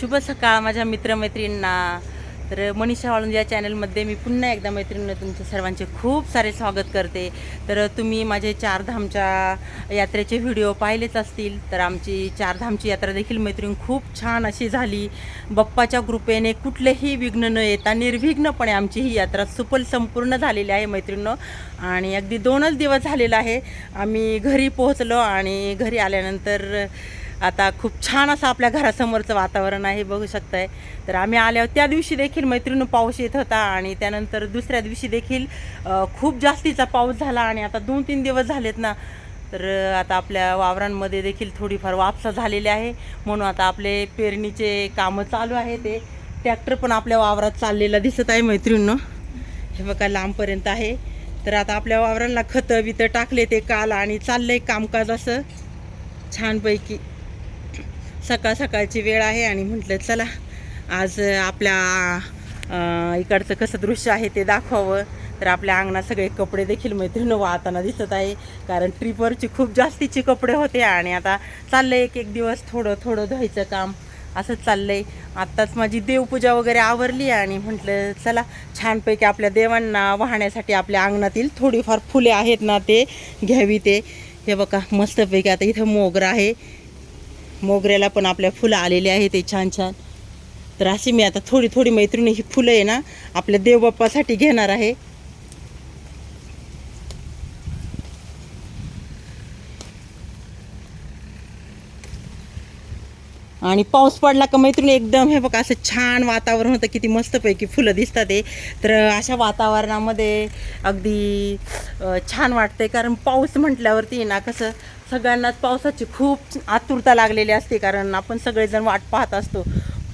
शुभ सकाळ माझ्या मित्रमैत्रिणींना. तर मनीषा वाळून या चॅनलमध्ये मी पुन्हा एकदा मैत्रिणींना तुमचे सर्वांचे खूप सारे स्वागत करते. तर तुम्ही माझे चारधामच्या यात्रेचे व्हिडिओ पाहिलेच असतील. तर आमची चारधामची यात्रा देखील मैत्रीण खूप छान अशी झाली. बप्पाच्या कृपेने कुठलेही विघ्न न येता निर्विघ्नपणे आमची ही यात्रा सुपल संपूर्ण झालेली आहे मैत्रिणीनं आणि अगदी दोनच दिवस झालेला आहे. आम्ही घरी पोहोचलो आणि घरी आल्यानंतर आता खूप छान असं आपल्या घरासमोरचं वातावरण आहे बघू शकताय. तर आम्ही आल्यावर त्या दिवशी देखील मैत्रिणी पाऊस येत होता आणि त्यानंतर दुसऱ्या दिवशी देखील खूप जास्तीचा पाऊस झाला आणि आता दोन तीन दिवस झालेत ना तर आता आपल्या वावरांमध्ये देखील थोडीफार वापसा झालेली आहे. म्हणून आता आपले पेरणीचे कामं चालू आहे ते. ट्रॅक्टर पण आपल्या वावरात चाललेला दिसत आहे मैत्रिणीनं. हे बघा लांबपर्यंत आहे. तर आता आपल्या वावरांना खतं बितं टाकले ते काल आणि चाललंय कामकाज असं. छानपैकी. सकाळ सकाळची वेळ आहे आणि म्हटलं चला आज आपल्या इकडचं कसं दृश्य आहे ते दाखवावं. तर आपल्या अंगणात सगळे कपडे देखील मैत्रिणी वाहताना दिसत आहे कारण ट्रिपवरची खूप जास्तीचे कपडे होते आणि आता चाललं एक एक दिवस थोडं थोडं धुवायचं काम असंच चाललंय. आत्ताच माझी देवपूजा वगैरे आवरली आणि म्हटलं चला छानपैकी आपल्या देवांना वाहण्यासाठी आपल्या अंगणातील थोडीफार फुले आहेत ना ते घ्यावी ते. हे बघा मस्तपैकी आता इथं मोगरा आहे. मोगऱ्याला पण आपल्या फुलं आलेली आहे ते छान छान. तर अशी मी आता थोडी थोडी मैत्रिणी ही फुलं आहे ना आपल्या देवबाप्पासाठी घेणार आहे. आणि पाऊस पडला का मैत्रिणी एकदम हे बघा असं छान वातावरण होतं किती मस्तपैकी फुलं दिसतात ते तर अशा वातावरणामध्ये अगदी छान वाटतंय कारण पाऊस म्हटल्यावरती ना कसं सगळ्यांनाच पावसाची खूप आतुरता लागलेली असते कारण आपण सगळेजण वाट पाहत असतो.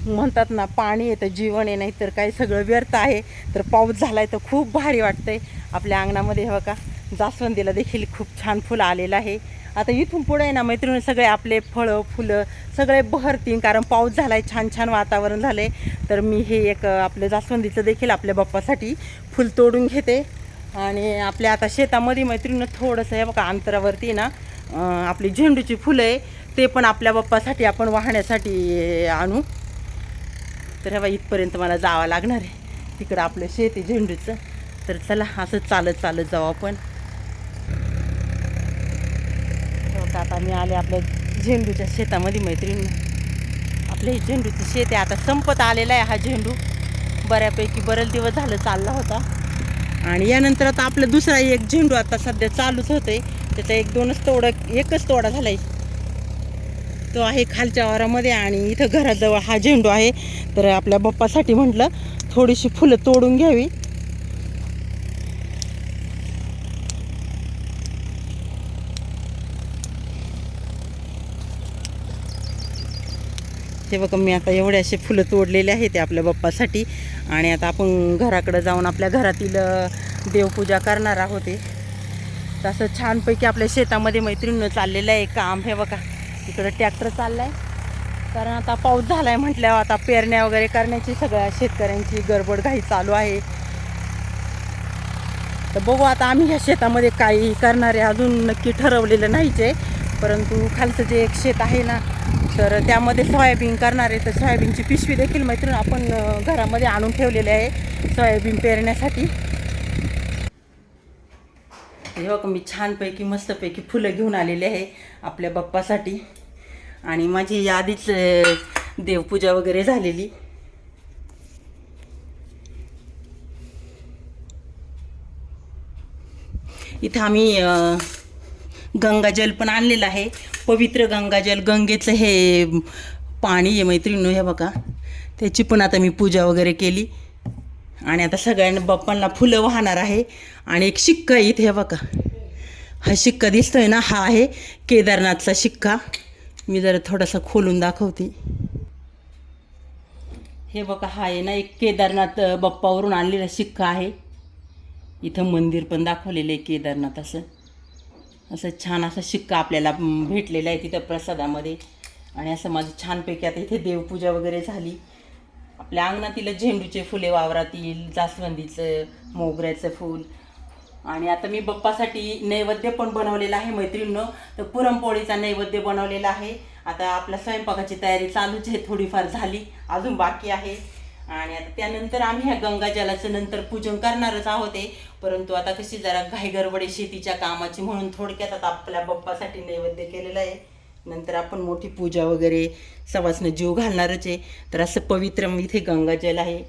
म्हणतात ना पाणी येतं जीवन आहे नाही तर काही सगळं व्यर्थ आहे. तर पाऊस झाला आहे तर खूप भारी वाटतंय. आपल्या अंगणामध्ये हवं का? जास्वंदीला देखील खूप छान फुलं आलेलं आहे. आता इथून पुढे आहे ना मैत्रिणी सगळे आपले फळं फुलं सगळे बहरतील कारण पाऊस झाला आहे छान छान वातावरण झालं आहे तर मी हे एक आपलं जास्वंदीचं देखील आपल्या बाप्पासाठी फुल तोडून घेते. आणि आपल्या आता शेतामध्ये मैत्रिणीनं थोडंसं हे बघा अंतरावरती ना आपली झेंडूची फुलं आहे ते पण आपल्या बाप्पासाठी आपण वाहण्यासाठी आणू. तर हवा इथपर्यंत मला जावं लागणार आहे. तिकडं आपलं शेत आहे झेंडूचं. तर चला असं चालत चालत जाऊ आपण. आता मी आले आपल्या झेंडूच्या शेतामध्ये मैत्रीण. आपलं हे झेंडूचं शेत आहे. आता संपत आलेला आहे हा झेंडू. बऱ्यापैकी बरेच दिवस झालं चालला होता. आणि यानंतर आता आपलं दुसरा एक झेंडू आता सध्या चालूच होते त्याचा एक दोनच तोडा एकच तोडा झालाय. तो आहे खालच्या वारामध्ये आणि इथं घराजवळ हा झेंडू आहे. तर आपल्या बाप्पासाठी म्हटलं थोडीशी फुलं तोडून घ्यावी. ते बघा मी आता एवढे असे फुलं तोडलेले आहेत ते आपल्या बाप्पासाठी. आणि आता आपण घराकडं जाऊन आपल्या घरातील देवपूजा करणार आहोत तर तसं छानपैकी आपल्या शेतामध्ये मैत्रिणीनं चाललेलं आहे काम. हे बघा इकडं ट्रॅक्टर आहे कारण आता पाऊस झाला आहे म्हटल्यावर आता पेरण्या वगैरे करण्याची सगळ्या शेतकऱ्यांची गडबड घाई चालू आहे. तर बघू आता आम्ही ह्या शेतामध्ये काही करणारे अजून नक्की ठरवलेलं नाहीच आहे. परंतु खालचं जे एक शेत आहे ना तर त्यामध्ये सोयाबीन करणारे तर सोयाबीनची पिशवी देखील मैत्रीण आपण घरामध्ये आणून ठेवलेली आहे. सोयाबीन पेरण्यासाठी. हे बघ मी छानपैकी मस्तपैकी फुलं घेऊन आलेली आहे आपल्या बाप्पासाठी. आणि माझी यादीच देवपूजा वगैरे झालेली. इथं आम्ही अं, गंगाजल पण आणलेलं आहे. पवित्र गंगाजल गंगेचं हे पाणी आहे मैत्रिणी हे बघा. त्याची पण आता मी पूजा वगैरे केली. आणि आता सगळ्यांना बाप्पांना फुलं वाहणार आहे. आणि एक शिक्का आहे इथे हे बघा. हा शिक्का दिसतोय ना? हा आहे केदारनाथचा शिक्का. मी जरा थोडासा खोलून दाखवते. हे बघा हा आहे ना एक केदारनाथ बाप्पावरून आणलेला शिक्का आहे. इथं मंदिर पण दाखवलेलं आहे केदारनाथ असं. असं छान असा शिक्का आपल्याला भेटलेला आहे तिथं प्रसादामध्ये. आणि असं माझं छानपैकी आता इथे देवपूजा वगैरे झाली. आपल्या अंगणातील झेंडूचे फुले वावरातील जास्वंदीचं मोगऱ्याचं फूल. आणि आता मी बप्पासाठी नैवेद्य पण बनवलेला आहे मैत्रिणीनं. तर पुरणपोळीचा नैवेद्य बनवलेला आहे. आता आपल्या स्वयंपाकाची तयारी चालूच आहे थोडीफार झाली. अजून बाकी आहे. आणि आता त्यानंतर आम्ही ह्या गंगाजलाचं नंतर पूजन करणारच आहोत परंतु आता कशी जरा घाईगरवडे शेतीच्या कामाची म्हणून थोडक्यात आता आपल्या बप्पासाठी नैवेद्य केलेलं आहे. नंतर आपण मोठी पूजा वगैरे सवासनं जीव घालणारच आहे. तर असं पवित्र इथे गंगाजल आहे.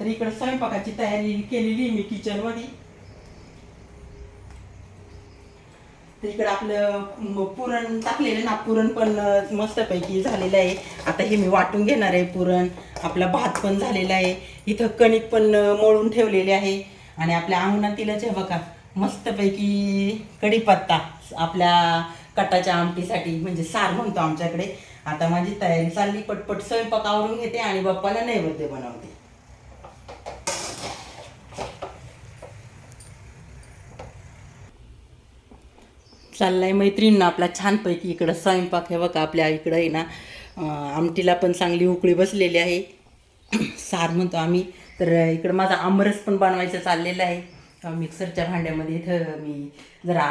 तर इकडं स्वयंपाकाची तयारी केलेली आहे मी किचनमध्ये तर तिकडे आपलं पुरण टाकलेलं ना पुरण पण मस्तपैकी झालेलं आहे. आता हे मी वाटून घेणार आहे पुरण. आपला भात पण झालेला आहे. इथं कणिक पण मळून ठेवलेले आहे. आणि आपल्या अंगणातीलच आहे बघा मस्तपैकी कढीपत्ता आपल्या कटाच्या आमटीसाठी म्हणजे सार म्हणतो आमच्याकडे. आता माझी तयारी चालली पटपट स्वयंपाक आवरून घेते आणि बाप्पाला नैवेद्य बनवते. चाललाय मैत्रिणींना आपला छानपैकी इकडं स्वयंपाक आहे बघा आपल्या इकडं आहे ना. आमटीला पण चांगली उकळी बसलेली आहे. सार म्हणतो आम्ही. तर इकडं माझा आमरस पण बनवायचं चाललेलं आहे. मिक्सरच्या भांड्यामध्ये इथं मी जरा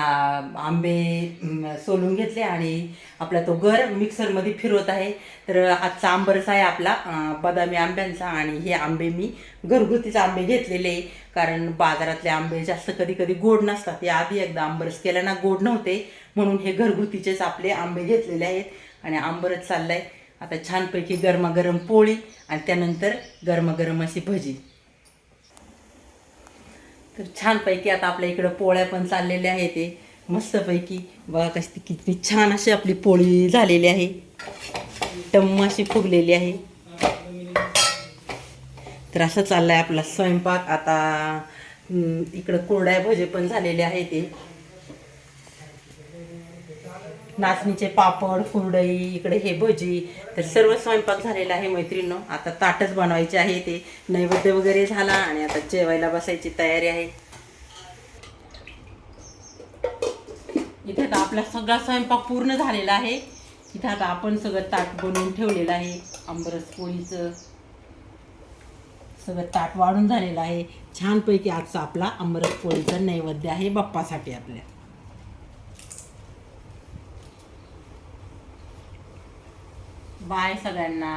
आंबे सोलून घेतले आणि आपला तो घर मिक्सरमध्ये फिरवत आहे. तर आजचा आंबरस आहे आपला बदामी आंब्यांचा आणि हे आंबे मी घरगुतीचे आंबे घेतलेले. आहे कारण बाजारातले आंबे जास्त कधी कधी गोड नसतात. या आधी एकदा आंबरस केला ना गोड नव्हते. म्हणून हे घरगुतीचेच आपले आंबे घेतलेले आहेत. आणि आंबरच चाललाय. आता छानपैकी गरमागरम पोळी आणि त्यानंतर गरमागरम अशी भजी. तर छानपैकी आता आपल्या इकडं पोळ्या पण चाललेल्या आहेत ते. मस्तपैकी. बघा कशी किती छान अशी आपली पोळी झालेली आहे. टम्म अशी फुगलेली आहे. तर असं चाललं आहे आपला स्वयंपाक. आता इकडं कोरड्या भजे पण झालेले आहे ते. नाचणीचे पापड कुरडई इकडे हे भजी. तर सर्व स्वयंपाक झालेला आहे मैत्रिणींनो. आता ताटच बनवायचे आहे ते. नैवेद्य वगैरे झाला आणि आता जेवायला बसायची तयारी आहे. इथे आता आपला सगळा स्वयंपाक पूर्ण झालेला आहे. इथं आता आपण सगळं ताट बनवून ठेवलेलं आहे. आंबरस पोळीचं सगळं ताट वाढून झालेलं आहे. छानपैकी आजचा आपला अमरस पोळीचा नैवेद्य आहे. बाप्पासाठी आपल्या. बाय सगळ्यांना